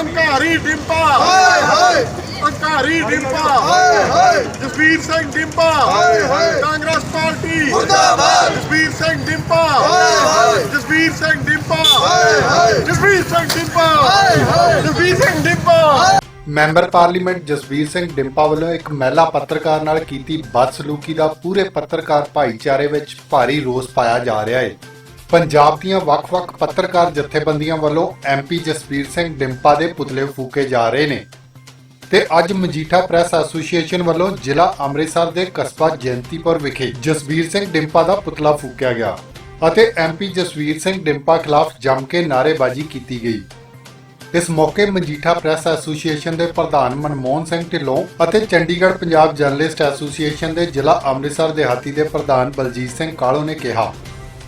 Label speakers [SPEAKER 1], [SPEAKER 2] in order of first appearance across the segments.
[SPEAKER 1] ਹੰਕਾਰੀ ਡਿੰਪਾ।
[SPEAKER 2] ਹਾਏ ਹਾਏ।
[SPEAKER 1] ਹੰਕਾਰੀ ਡਿੰਪਾ।
[SPEAKER 2] ਹਾਏ ਹਾਏ।
[SPEAKER 1] ਜਸਵੀਰ ਸਿੰਘ ਡਿੰਪਾ।
[SPEAKER 2] ਹਾਏ ਹਾਏ।
[SPEAKER 1] ਕਾਂਗਰਸ ਪਾਰਟੀ।
[SPEAKER 2] ਮੁਰਦਾਬਾਦ।
[SPEAKER 1] ਜਸਵੀਰ ਸਿੰਘ ਡਿੰਪਾ।
[SPEAKER 2] ਹਾਏ ਹਾਏ।
[SPEAKER 1] ਜਸਵੀਰ ਸਿੰਘ ਡਿੰਪਾ।
[SPEAKER 2] ਹਾਏ ਹਾਏ।
[SPEAKER 1] ਜਸਵੀਰ ਸਿੰਘ ਡਿੰਪਾ।
[SPEAKER 2] ਹਾਏ ਹਾਏ।
[SPEAKER 1] ਜਸਵੀਰ ਸਿੰਘ ਡਿੰਪਾ।
[SPEAKER 3] ਮੈਂਬਰ ਪਾਰਲੀਮੈਂਟ ਜਸਵੀਰ ਸਿੰਘ ਡਿੰਪਾ ਵੱਲੋਂ ਇੱਕ ਮਹਿਲਾ ਪੱਤਰਕਾਰ ਨਾਲ ਕੀਤੀ ਬਦਸਲੂਕੀ ਦਾ ਪੂਰੇ ਪੱਤਰਕਾਰ ਭਾਈਚਾਰੇ ਵਿੱਚ ਭਾਰੀ ਰੋਸ ਪਾਇਆ ਜਾ ਰਿਹਾ ਹੈ। ਪੰਜਾਬ ਦੀਆਂ ਵੱਖ-ਵੱਖ ਪੱਤਰਕਾਰ ਜਥੇਬੰਦੀਆਂ ਵੱਲੋਂ ਐਮਪੀ ਜਸਵੀਰ ਸਿੰਘ ਡਿੰਪਾ ਦੇ ਪੁਤਲੇ ਫੂਕੇ ਜਾ ਰਹੇ ਨੇ। ਤੇ ਅੱਜ ਮਜੀਠਾ ਪ੍ਰੈਸ ਐਸੋਸੀਏਸ਼ਨ ਵੱਲੋਂ ਜ਼ਿਲ੍ਹਾ ਅੰਮ੍ਰਿਤਸਰ ਦੇ ਕਸਬਾ ਜਯੰਤੀਪੁਰ ਵਿਖੇ ਜਸਵੀਰ ਸਿੰਘ ਡਿੰਪਾ ਦਾ ਪੁਤਲਾ ਫੂਕਿਆ ਗਿਆ ਅਤੇ ਐਮਪੀ ਜਸਵੀਰ ਸਿੰਘ ਡਿੰਪਾ ਖਿਲਾਫ ਜੰਮ ਕੇ ਨਾਅਰੇਬਾਜ਼ੀ ਕੀਤੀ ਗਈ। ਇਸ ਮੌਕੇ ਮਜੀਠਾ ਪ੍ਰੈਸ ਐਸੋਸੀਏਸ਼ਨ ਦੇ ਪ੍ਰਧਾਨ ਮਨਮੋਹਨ ਸਿੰਘ ਢਿੱਲੋਂ ਅਤੇ ਚੰਡੀਗੜ੍ਹ ਪੰਜਾਬ ਜਰਨਲਿਸਟ ਐਸੋਸੀਏਸ਼ਨ ਦੇ ਜ਼ਿਲ੍ਹਾ ਅੰਮ੍ਰਿਤਸਰ ਦੇਹਾਤੀ ਦੇ ਪ੍ਰਧਾਨ ਬਲਜੀਤ ਸਿੰਘ ਕਾਲੋ ਨੇ ਕਿਹਾ।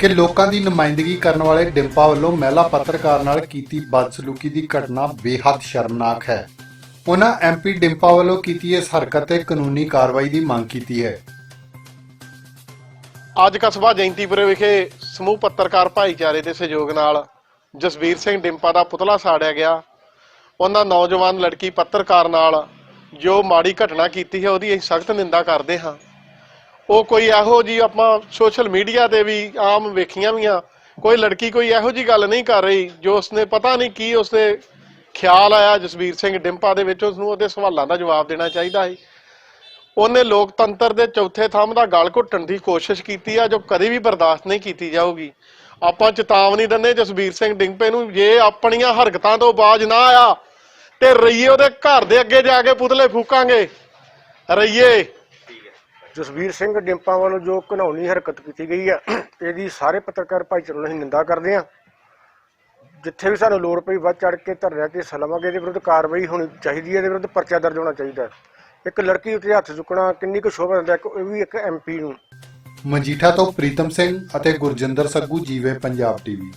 [SPEAKER 3] ਕਿ ਲੋਕਾਂ ਦੀ ਨੁਮਾਇੰਦਗੀ ਕਰਨ ਵਾਲੇ ਡਿੰਪਾ ਵੱਲੋਂ ਮਹਿਲਾ ਪੱਤਰਕਾਰ ਨਾਲ ਕੀਤੀ ਬਦਸਲੂਕੀ ਦੀ ਘਟਨਾ ਬੇਹੱਦ ਸ਼ਰਮਨਾਕ ਹੈ। ਉਹਨਾਂ ਐਮਪੀ ਡਿੰਪਾ ਵੱਲੋਂ ਕੀਤੀ ਇਸ ਹਰਕਤ ਤੇ ਕਾਨੂੰਨੀ ਕਾਰਵਾਈ ਦੀ ਮੰਗ ਕੀਤੀ ਹੈ।
[SPEAKER 1] ਅੱਜ ਕਸਬਾ ਜੈਂਤੀਪੁਰੇ ਵਿਖੇ ਸਮੂਹ ਪੱਤਰਕਾਰ ਭਾਈਚਾਰੇ ਦੇ ਸਹਿਯੋਗ ਨਾਲ ਜਸਵੀਰ ਸਿੰਘ ਡਿੰਪਾ ਦਾ ਪੁਤਲਾ ਸਾੜਿਆ ਗਿਆ। ਉਹਨਾਂ ਨੌਜਵਾਨ ਲੜਕੀ ਪੱਤਰਕਾਰ ਨਾਲ ਜੋ ਮਾੜੀ ਘਟਨਾ ਕੀਤੀ ਹੈ, ਉਹਦੀ ਅਸੀਂ ਸਖਤ ਨਿੰਦਾ ਕਰਦੇ ਹਾਂ। ਉਹ ਕੋਈ ਇਹੋ ਜੀ ਆਪਾਂ ਸੋਸ਼ਲ ਮੀਡੀਆ ਤੇ ਵੀ ਆਮ ਵੇਖੀਆਂ ਵੀਆਂ ਕੋਈ ਲੜਕੀ ਕੋਈ ਇਹੋ ਜੀ ਗੱਲ ਨਹੀਂ ਕਰ ਰਹੀ, ਜੋ ਉਸਨੇ ਪਤਾ ਨਹੀਂ ਕੀ ਉਸਦੇ ਖਿਆਲ ਆਇਆ, ਜਸਵੀਰ ਸਿੰਘ ਡਿੰਪਾ ਦੇ ਵਿੱਚ ਉਸਨੂੰ ਉਹਦੇ ਸਵਾਲਾਂ ਦਾ ਜਵਾਬ ਦੇਣਾ ਚਾਹੀਦਾ ਹੈ ਉਹਨੇ ਲੋਕਤੰਤਰ ਦੇ ਚੌਥੇ ਥੰਮ ਦਾ ਗਲ ਘੁੱਟਣ ਦੀ ਕੋਸ਼ਿਸ਼ ਕੀਤੀ ਆ, ਜੋ ਕਦੇ ਵੀ ਬਰਦਾਸ਼ਤ ਨਹੀਂ ਕੀਤੀ ਜਾਊਗੀ। ਆਪਾਂ ਚੇਤਾਵਨੀ ਦਿੰਦੇ ਜਸਵੀਰ ਸਿੰਘ ਡਿੰਪੇ ਨੂੰ, ਜੇ ਆਪਣੀਆਂ ਹਰਕਤਾਂ ਤੋਂ ਬਾਜ ਨਾ ਆਇਆ, ਤੇ ਰਈਏ ਉਹਦੇ ਘਰ ਦੇ ਅੱਗੇ ਜਾ ਕੇ ਪੁਤਲੇ ਫੂਕਾਂਗੇ। ਰਈਏ।
[SPEAKER 4] ਜਸਵੀਰ ਸਿੰਘ ਡਿੰਪਾ ਵੱਲੋਂ ਜੋ ਘਿਨੌਣੀ ਹਰਕਤ ਕੀਤੀ ਗਈ ਆ ਇਹਦੀ ਸਾਰੇ ਪੱਤਰਕਾਰ ਭਾਈਚਾਰੇ ਨੂੰ ਅਸੀਂ ਨਿੰਦਾ ਕਰਦੇ ਹਾਂ। ਜਿੱਥੇ ਵੀ ਸਾਨੂੰ ਲੋੜ ਪਈ ਵੱਧ ਚੜ ਕੇ ਧਰਨਿਆਂ ਤੇ ਹਿੱਸਾ ਲਵਾਂਗੇ ਵਿਰੁੱਧ ਕਾਰਵਾਈ ਹੋਣੀ ਚਾਹੀਦੀ ਹੈ, ਇਹਦੇ ਵਿਰੁੱਧ ਪਰਚਾ ਦਰਜ ਹੋਣਾ ਚਾਹੀਦਾ ਹੈ। ਇੱਕ ਲੜਕੀ ਉੱਤੇ ਹੱਥ ਚੁੱਕਣਾ ਕਿੰਨੀ ਕੁ ਸ਼ੋਭਾ ਦਿੰਦਾ ਇੱਕ ਇਹ ਵੀ ਇੱਕ ਐਮਪੀ ਨੂੰ।
[SPEAKER 3] ਮਜੀਠਾ ਤੋਂ ਪ੍ਰੀਤਮ ਸਿੰਘ ਅਤੇ ਗੁਰਜਿੰਦਰ ਸੱਗੂ, ਜੀਵੇ ਪੰਜਾਬ ਟੀਵੀ